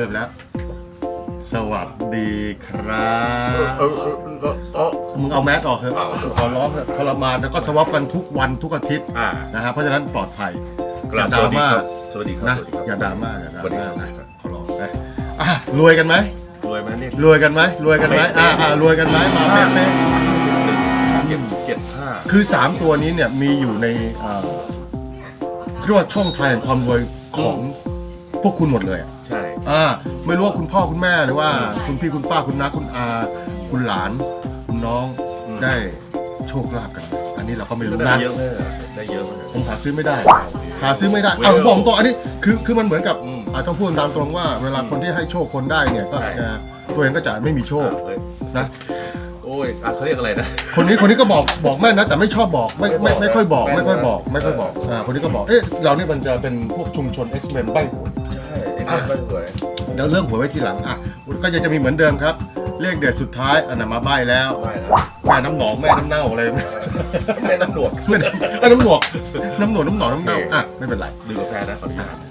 ริ่มแล้ว สวัสดีครับเออเออเออเออ มึงเอาแมสออกเถอะขอร้องเถอะทรมานแล้วก็สวอปกันทุกวันทุกอาทิตย์อ่า นะฮะเพราะฉะนั้นปลอดภัยกราบอย่าดราม่าสวัสดีครับนะสวัสดีครับ อย่าดราม่าอย่าดราสวัสดีม่าครับ นะขอร้องนะอะรวยกันไหมรวยไหมเนี่ยรวยกันไหมรวยกันไหมอ่าอ่ารวยกันไหมมาเป๊ะเป๊ะเจ็ดเจ็ดห้าคือ 3 ตัวนี้เนี่ยมีอยู่ในเอ่อเรียกว่าช่องทางแห่งความรวยของพวกคุณหมดเลยอะ ใช่ อ่าไม่รู้ว่าคุณพ่อคุณแม่หรือว่า คุณพี่คุณป้าคุณน้าคุณอา คุณหลาน คุณน้องได้โชคลาภกันอันนี้เราก็ไม่รู้ได้นะเยอะไหมได้เยอะไหมผมหาซื้อไม่ได้ หาซื้อไม่ได้เอาผมบอกตรงอันนี้คือคือมันเหมือนกับอืมอ่าต้องพูดตามตรงว่า เวลาคนที่ให้โชคคนได้เนี่ยก็อาจจะตัวเองก็จะไม่มีโชคอะเฮ้ยนะโอ้ยอะเขาเรียกอะไรนะ คนนี้คนนี้ก็บอกบอกแม่นนะแต่ไม่ชอบบอกไม่ไม่ไม่ค่อยบอกแม่นไม่ค่อยบอกนะไม่ค่อยบอกอ่าคนนี้ก็บอกเอ๊ะเรานี่มันจะเป็นพวกชุมชน X-Men ใบหวยใช่ไอ้คนไม่สวยเดี๋ยวเรื่องหวยไว้ทีหลังอะก็ยังจะมีเหมือนเดิมครับ เลขเด็ดสุดท้ายอันนั้นมาใบแล้วไม่นะแม่น้ำหนองแม่น้ำเน่าอะไรไม่ไม่น้ำหนวดไม่ได้อะน้ำหนวกน้ำหนวกน้ำหนองน้ำเน่าอะไม่เป็นไรดื่มกาแฟนะขออนุญาต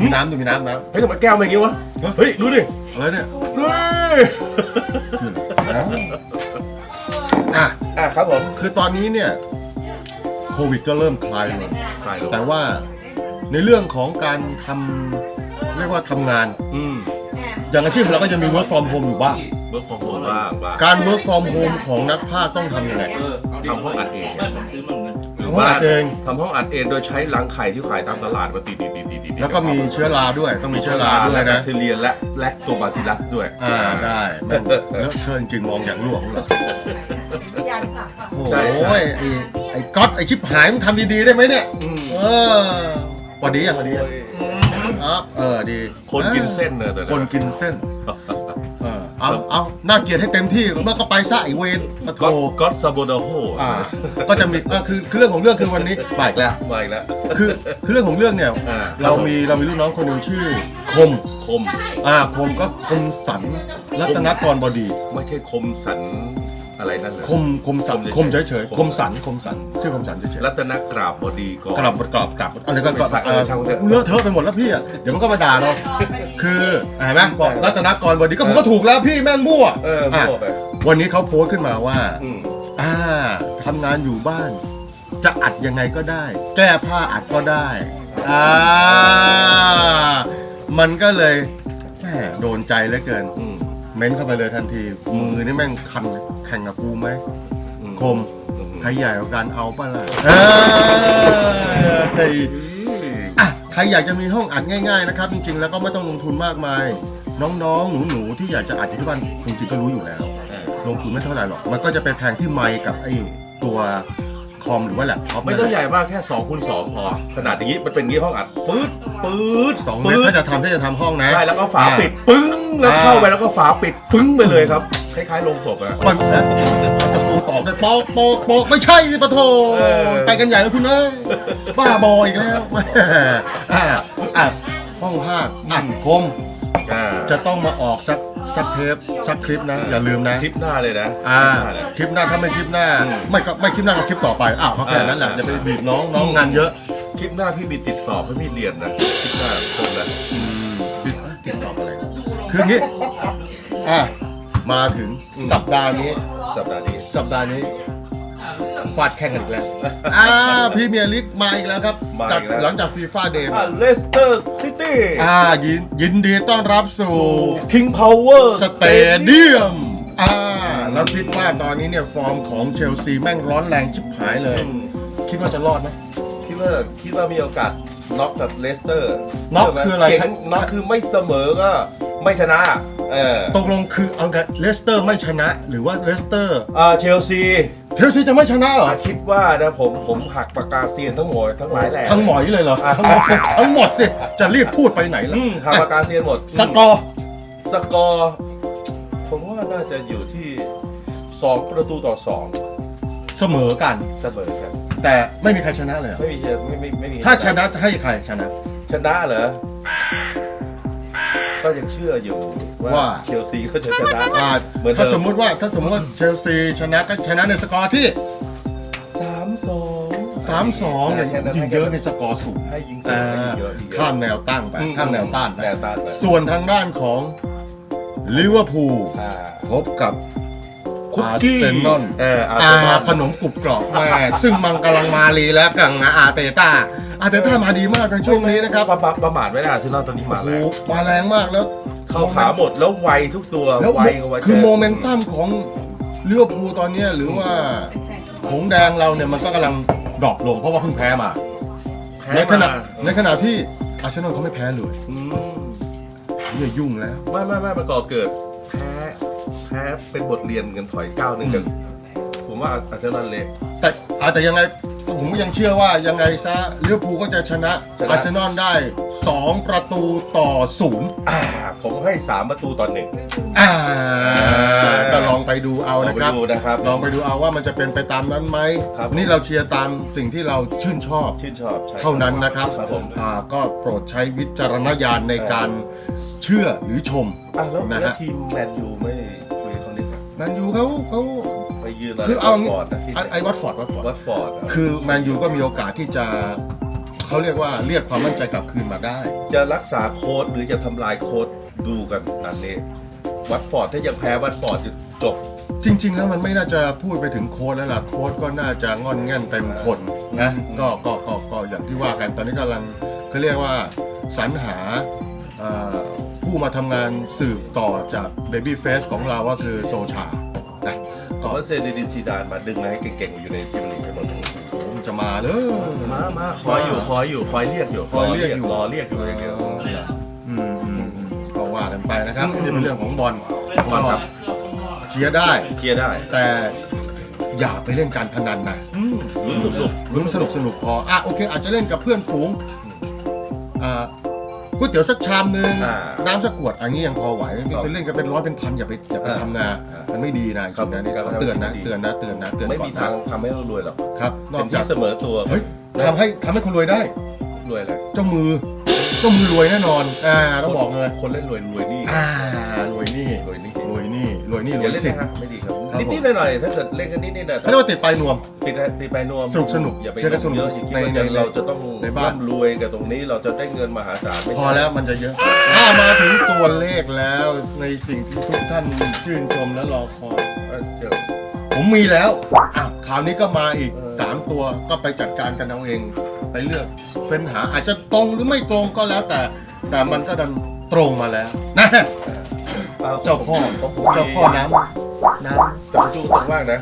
มีน้ำดูมีน้ำนะเฮ้ยทำไมแก้วมันอย่างงี้วะเฮ้ยดูดิอะไรเนี่ยดูดิคืออะไรอะอะครับผมคือตอนนี้เนี่ยโควิดก็เริ่มคลายลง ใครลงแต่ว่า ในเรื่องของการทำเรียกว่าทำงาน อืมอย่างอาชีพเราก็จะมี work from home อยู่บ้างเบิร์กของผมบ้างบ้างการ work from home ของนักภาคต้องทำยังไงทำห้องอัดเองไม่ผมซื้อมาเหมือนกันหรือห้องว่าอัดเองทำห้องอัดเองโดยใช้รังไข่ที่ขายตามตลาดมาตีตีตีตีตีแล้วก็มีเชื้อราด้วยต้องมีเชื้อราด้วยและนะแบคทีเรียและและตัวบาซิลัสด้วย อ่าได้แม่งเลอะเทอะจริงๆมองอย่างหลวงเหรอโอ้ใช่ใช่ยไอ้ไอ้ก๊อตไอ้ชิบหายมึงทำดีๆได้ไหมเนี่ย อืม เออ หวันดีอะหวันดีอะครับเออดีคนกินเส้นเนอะแต่คนกินเส้น เออเอาเอาน่าเกลียดให้เต็มที่แล้วก็ไปซะไอเวนมาโทก็ก็ซาโบดาโฮอ่าก็จะมีเออคือคือเรื่องของเรื่องคือวันนี้บ่ายแล้วมาอีกแล้วคือคือเรื่องของเรื่องเนี่ยอ่าเรามีเรามีลูกน้องคนหนึ่งชื่อคมคม อ่าคมก็คมสันรัตนกรบดี ไม่ใช่คมสัน อะไรนั่นเลยคมคมสันคคมมเฉเฉยยๆๆคมสันคมสันชื่อคมสันเฉยรัตนกราบบดีก่อนๆกลับกลับกลับอะไรก็ไม่ใช่เออช่างมันเถอะเลอะเทอะไปหมดแล้วพี่อะเดี๋ยวมันก็มาด่าเราคือเห็นไหมบอกรัตนกรบดีก็ผมก็ถูกแล้วพี่แม่งมั่วเอออะมั่วไปวันนี้เขาโพสต์ขึ้นมาว่าอืมอ่าทำงานอยู่บ้าน จะอัดยังไงก็ได้ แก้ผ้าอัดก็ได้อ่ามันก็เลยแหมโดนใจเหลือเกินอืม เม้นเข้าไปเลยทันที มือนี่แม่งคันแข่งกับกูไหมอืคมอืมใครใหญ่กว่ากันเอาปะล่ะเอ้ยอะใครอยากจะมีห้องอัดง่ายๆนะครับ จริงๆ แล้วก็ไม่ต้องลงทุนมากมาย น้องๆ หนูๆ ที่อยากจะอัดอยู่ที่บ้านจริงๆก็รู้อยู่แล้วเออลงทุนไม่เท่าไหร่หรอก มันก็จะไปแพงที่ไมค์กับไอ้ตัว คอมหรือว่าแล็ปท็อปไม่ต้องใหญ่มากแค่2คูณ2พอ ขนาดอย่างนี้มันเป็นอย่างนี้ห้องอัดปื๊ดปื๊ดสองเมตปื๊รดถ้าจะทำถ้าจะทำห้องนะใช่แล้วก็ฝาอ่ปิดปึ้งแล้วอ่าเข้าไปแล้วก็ฝาปิดปึ้งไปเลยครับคล้ายๆโรงศพอะมันนะตะปูตอกได้ปอกปอกปอกไม่ใช่สิปะโถเออไปกันใหญ่แล้วคุณเอ้ยบ้าบออีกแล้วแหม่อะอะห้องภาคอัดคม อ่าจะต้องมาออกสักสักเทปสักคลิปนะ อย่าลืมนะ คลิปหน้าเลยนะอ่า คลิปหน้าเลย คลิปหน้าถ้าไม่คลิปหน้า อืมไม่ก็ไม่คลิปหน้าก็คลิปต่อไปอ้าวก็แค่นั้นแหละอ่า อย่าไปบีบน้องน้องงานเยอะคลิปหน้าพี่มีติดสอบให้พี่เรียนนะคลิปหน้าคงนะติดติดต่ออะไรคืองี้อะมาถึงสัปดาห์นี้ สัปดาห์นี้สัปดาห์นี้ ฟาดแข่งกันอีกแล้ว อ่าพรีเมียร์ลีกมาอีกแล้วครับมาจากอีกแล้วหลังจากฟีฟ่าเดย์อ่าเลสเตอร์ซิตี้อ่ายินยินดีต้อนรับสู่คิงพาวเวอร์สเตเดียมอ่าแล้วคิดว่าตอนนี้เนี่ย ฟอร์มของเชลซีแม่งร้อนแรงชิบหายเลย คิดว่าจะรอดไหม คิดว่าคิดว่ามีโอกาสน็อกกับเลสเตอร์น็อกคืออะไร เก่งครับน็อกคือไม่เสมอก็ไม่ชนะ เออตกลงคือเอากันเลสเตอร์ไม่ชนะ หรือว่าเลสเตอร์อ่าเชลซีเชลซีจะไม่ชนะเหรอ อะคิดว่านะผมผมหักปากกาเซียนทั้งหมดทั้งหลายแหล่ทั้งหมอยเลยเหรออะทั้งหมดทั้งหมดสิ จะรีบพูดไปไหนล่ะอืมหักปากกาเซียนหมดสกอร์สกอร์ผมว่าน่าจะอยู่ที่ 2 ประตูต่อเสมอกัน2เสมอกันแต่ไม่มีใครชนะเลยเหรอไม่มีไม่ไม่ไม่มีถ้าชนะจะให้ใครชนะชนะเหรอ ก็ยังเชื่ออยู่ว่าว่า เชลซีก็จะชนะอ่าเหมือนเดิมถ้าสมมุติว่าถ้าสมมติว่าเชลซีชนะก็ชนะในสกอร์ที่ สามสองอสามสองเนี่ยแค่นั้นยิงเยอะในสกอร์สูงให้ยิงสูงอ่าให้ยิงเยอะยิงเยอะ ข้ามแนวตั้งไปอืม ข้ามแนวต้านไปแนวต้านไป ส่วนทางด้านของลิเวอร์พูลอ่าพบกับ คุกอาร์กี้เซนอล เอออาร์อาเซนอลขนมกรุบกรอบแม่ซึ่งมันกำลังมาลีแล้วกับอาร์เตต้า อาร์เตต้ามาดีมากในช่วงนี้นะครับประมาทประมาทไม่ได้อาร์เซนอลตอนนี้มาโอ้แล้โหวมาแรงมากแล้ว เข้าขาหมดแล้วไวทุกตัวแล้วไวกว่าไวคือแจ๊โมเมนตัมของลิเวอร์พูลตอนเนี้ยหรือว่าหงส์แดงเราเนี่ยมันก็กำลังดรอปลงเพราะว่าเพิ่งแพ้มาแพ้ในขณะมาในขณะที่อาร์เซนอลเขาไม่แพ้เลยอืมเหี้ยยุ่งแล้ว ไม่ไม่ไม่มันก่อเกิดแพ้แพ้เป็นบทเรียนกันถอยก้าวหนึ่งอืมเดี๋ยวผมว่าอาร์เซนอลเละแต่อาแต่ยังไง ผมก็ยังเชื่อว่ายังไงซะลิเวอร์พูลก็จะชนะชนะ อาร์เซนอลได้ 2 ประตูต่อศูนย์อ่าผมให้สามประตูต่อหนึ่ง อ่าก็ลองไปดูเอาเอานะไปครับดูนะครับลองไปดูเอาว่ามันจะเป็นไปตามนั้นไหมครับ นี่เราเชียร์ตามสิ่งที่เราชื่นชอบ ชื่นชอบใช่เท่านั้นนะครับครับผมอ่าก็โปรดใช้วิจารณญาณในการเชื่อหรือชมอะแล้วนะฮะแล้วทีมแมนยูไม่ แมนยูเขาเขาไปยืนอะไรคือเอาวัดฟอร์ดนะที่ไอ้ไอ้วัตฟอร์ดวัตฟอร์ดวัดฟอร์ดอะคือแมนยูก็มีโอกาสที่จะเขาเรียกว่าเรียกความมั่นใจกลับคืนมาได้ จะรักษาโค้ดหรือจะทำลายโค้ดดูกันนัดนี้วัดฟอร์ดถ้ายังแพ้วัดฟอร์ดจะจบจริง ๆ แล้วมันไม่น่าจะพูดไปถึงโค้ดแล้วล่ะโค้ดก็น่าจะงอนแง่นเต็มคนนะอืมก็ก็ก็ก็อย่างที่ว่ากันตอนนี้กำลังเขาเรียกว่าสรรหาเอ่อ ผู้มาทำงานสืบต่อจาก Baby Face ของเราก็คือโซชานะผก็มว่าเซเดดินซีดานมาดึงมาให้เก่งๆอยู่ในทีมลีกทั้งหมดผมจะมาเลยมามาคอยอยู่คอยอยู่คอยเรียกอยู่คอยเรียกอยู่ รอเรียกอยู่อย่างเดียว อืมอืมอืมก็ว่ากันไปนะครับนี่เป็นเรื่องของบอลบอลครับ เชียร์ได้ เคลียร์ได้แต่อย่าไปเล่นการพนันนะ ลุ้นสนุก ลุ้นสนุกสนุกพอ อะโอเค อาจจะเล่นกับเพื่อนฝูง อ่า ก๋วยเตี๋ยวสักชามนึงอ่าน้ำสักขวดอันนี้ยังพอไหวครับไปเล่นกันเป็นร้อยเป็นพันอย่าไปอย่าไปอ่าทำนาอ่ามัมันไม่ดีนะจครัริบงๆนะนี่การขอทำเตือนนะไม่ดีเตือนนะเตือนนะเตือนไม่ก่อนมีทางทำให้เรารวยหรอกครับนอเป็กนจาที่กเสมอตัวเฮ้ยทำให้ทำให้คนรวยได้ รวยอะไรเจ้ามือเจ้ามือรวยแน่นอนอ่าต้องบอกเลยคนเล่นรวยรวยนี่อ่ารวยนี่รวยนี่รวยนี่รวยนี่รอย่าวยเล่นสินะฮะไม่ดีครับ ครับนิดๆหน่อยๆถ้าเกิดเล่นกันนิดๆนะเขาเรียกว่าติดปลายนวม ติดติดไปนวมสนุกสนุกอย่าไปเชื่อได้ลงเยอะสนุกอย่าคิดว่าในจะในเราจะต้องในบ้าน ร่ำรวยกับตรงนี้เราจะได้เงินมหาศาลไม่พใช่อแล้วมันจะเยอะถ้ามาถึงตัวเลขแล้วในสิ่งที่ทุกท่านชื่นชมและรอคอยเออเจอผมมีแล้วอะคราวนี้ก็มาอีกเออ3ตัวก็ไปจัดการกันเอาเอง ไปเลือกเฟ้นหาอาจจะตรงหรือไม่ตรงก็แล้วแต่ แต่มันก็ดันตรงมาแล้วนะเจ้าพ่อผมผมเจ้าพ่อน้ำ น้แต่ผมจูตรงมากนะ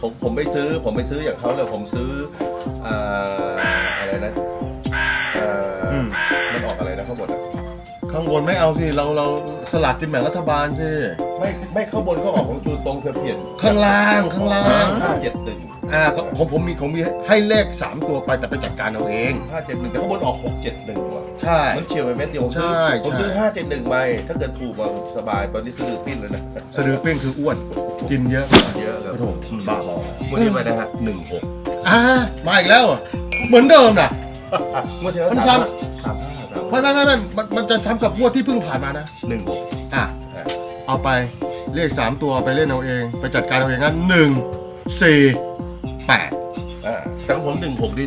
ผมผมไม่ซื้อผมไม่ซื้ออย่างเขาเลยผมซื้ออ่าอะไรนะอ่า ข้างบนไม่เอาสิเราเราสลากกินแบ่งรัฐบาลสิไม่ไม่ข้างบนก็ออกของจูนตรงเพียเพียนข้างล่างข้างล่างห้าเจ็ดหนึ่งอ่าของผมมีของมีให้เลข 3 ตัวไปแต่ไปจัดการเอาเองห้าเจ็ดหนึ่งแต่ข้างบนออกหกเจ็ดหนึ่งว่ะใช่มันเฉียวไปเม็ดเดียวผมซื้อใช่ผมซื้อใช่ห้าเจ็ดหนึ่งใบถ้าเกิดถูกมาสบายตอนนี้ซื้อปิ้นเลยนะสะดือเป้งคืออ้วนกินเยอะเยอะเลยโอ้โหบ้าบอวันนี้ไปนะฮะหนึ่งหกอ่ามาอีกแล้วเหรอเหมือนเดิมน่ะเมื่อที่แล้วมันสามซ้ห้ ไม่ไม่ไม่ไม่มันมันจะซ้ำกับงวดที่เพิ่งผ่านมานะหนึ่งหกอะเอาไปเลข3ตัวไปเล่นเอาเอง ไปจัดการเอาเองงั้นหนึ่งสี่แปด อ่าแต่ของผมหนึ่งหกนี่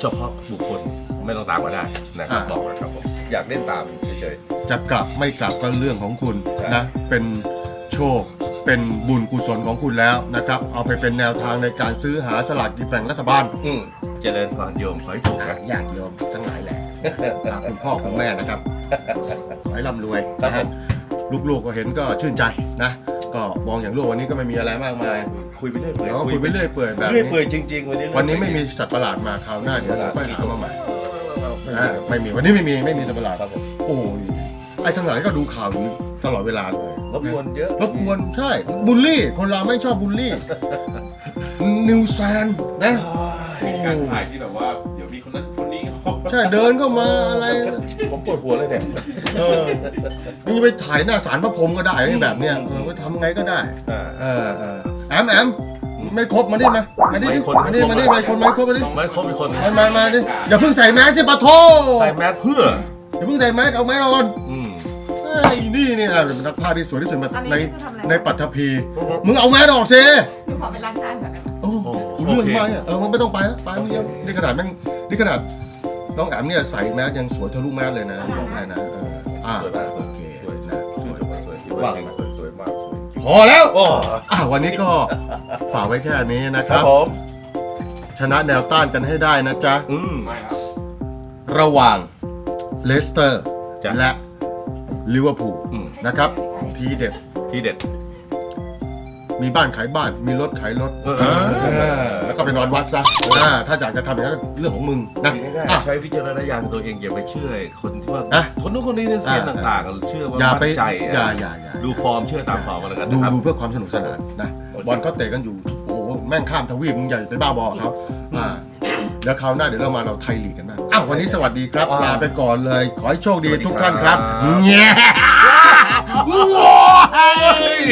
เฉพาะบุคคลไม่ต้องตามก็ได้นะครับอ่า บอกนะครับผมอยากเล่นตามเฉย จะกลับไม่กลับก็เรื่องของคุณใช่ นะ เป็นโชค เป็นบุญกุศลของคุณแล้วนะครับ เอาไปเป็นแนวทางในการซื้อหาสลากกินแบ่งรัฐบาลๆอืมเจริญพรโยมขอให้ถูกอะนะญาติโยมทั้งหลายแหละ อะคุณพ่อคุณแม่นะครับขอให้ร่ำรวยครับนะผฮะมลูกๆก็เห็นก็ชื่นใจนะ ก็มองอย่างลูกวันนี้ก็ไม่มีอะไรมากมายคุยไปเรื่อยเปื่อยเราก็คุยไปเรื่อยเปื่อยแบบเรื่อยนี้เปื่อยจริงๆวันนี้วันนี้ไม่มีสัตว์ประหลาดมาคราวหน้าเดี๋ยวเราค่อยหามาใหม่ไม่อ่ามีไม่มีวันนี้ไม่มีไม่มีสัตว์ประหลาดครับผมโอ้ยไอ้ทั้งหลายก็ดูข่าวอยู่ตลอดเวลาเลยรบกวนเยอะรบกวนใช่บูลลี่คนเราไม่ชอบบูลลี่นิวแซนนะโอ้การถ่ายที่แบบว่า ใช่เดินเข้ามาอะไร ผมปวดหัวเลยเนี่ยเออนี่จะไปถ่ายหน้าสารพระพรหมก็ได้แบบเนี้ยเออก็ทำไงก็ได้ อ่าเออเออแอมแอมไม่ครบมาดิมามาดิดิไม่ครบมาดิมาดิมาคนไม่ครบมาดิไม่ครบอีกคนหนึ่งมามามาดิ อย่าเพิ่งใส่แมสสิปะโทใส่แมสเพื่อ อย่าเพิ่งใส่แมสเอาแมสเอาก่อนอืมไอ้นี่นี่อะเป็นนักพากย์ที่สวยที่สุดตอนนี้ในคือทำอะไร ในปัตภีมึงเอาแมสออกสิหนูขอไปล้างจานก่อนได้ไหมโอ้โอ้โอ้กูเรื่องโอเคไปอะเออมันไม่ต้องไปแล้วไปไม่เยอะนี่ขนาดแม่งนี่ขนาด น้องแอมเนี่ยใส่แมสยังสวยทะลุแมสเลยนะบอกให้นะเอออ่าสวยมาก โอเคสวยนะ สวยสวยสวยสวยว่าไงสวยสวยมากสวยจริงพอแล้วโอ้อะวันนี้ก็ฝากไว้แค่นี้นะคครัรับบ ผมชนะแนวต้านกันให้ได้นะจ๊ะ อืม ไม่ครับ ระหว่างเลสเตอร์จ้ะและลิเวอร์พูลอืม นะครับ ทีเด็ด ที่เด็ด มีบ้านขายบ้าน มีรถขายรถเออเออ แล้วก็ไปนอนวัดซะอ่าถ้าอยากจะทำอย่างนั้นก็เรื่องของมึงนะง่ายอะ ๆใช้วิจารณญาณตัวเองอย่าไปเชื่อคนที่ว่าอะคนนู้นคนนี้เนี่ยเซียนอะ ต่างๆ เชื่อว่าอย่ามั่ไปนใจอย่าอะอย่าอย่า ดูฟอร์มเชื่อตามฟอร์มกันแล้วกันดูนะครับ ดูเพื่อความสนุกสนานนะโอเค บอลเขาเตะกันอยู่โอ้โหแม่งข้ามทวีปมึงใหญ่ไปบ้าบอเขาอ่าแล้วคราวหน้าเดี๋ยวเรามาเราไทยลีกกันบ้างอ้าววันนี้สวัสดีครับอ่าลาไปก่อนเลย ขอให้โชคดีสวัสดีทุกท่านครับครับเงี้ย เฮ้ย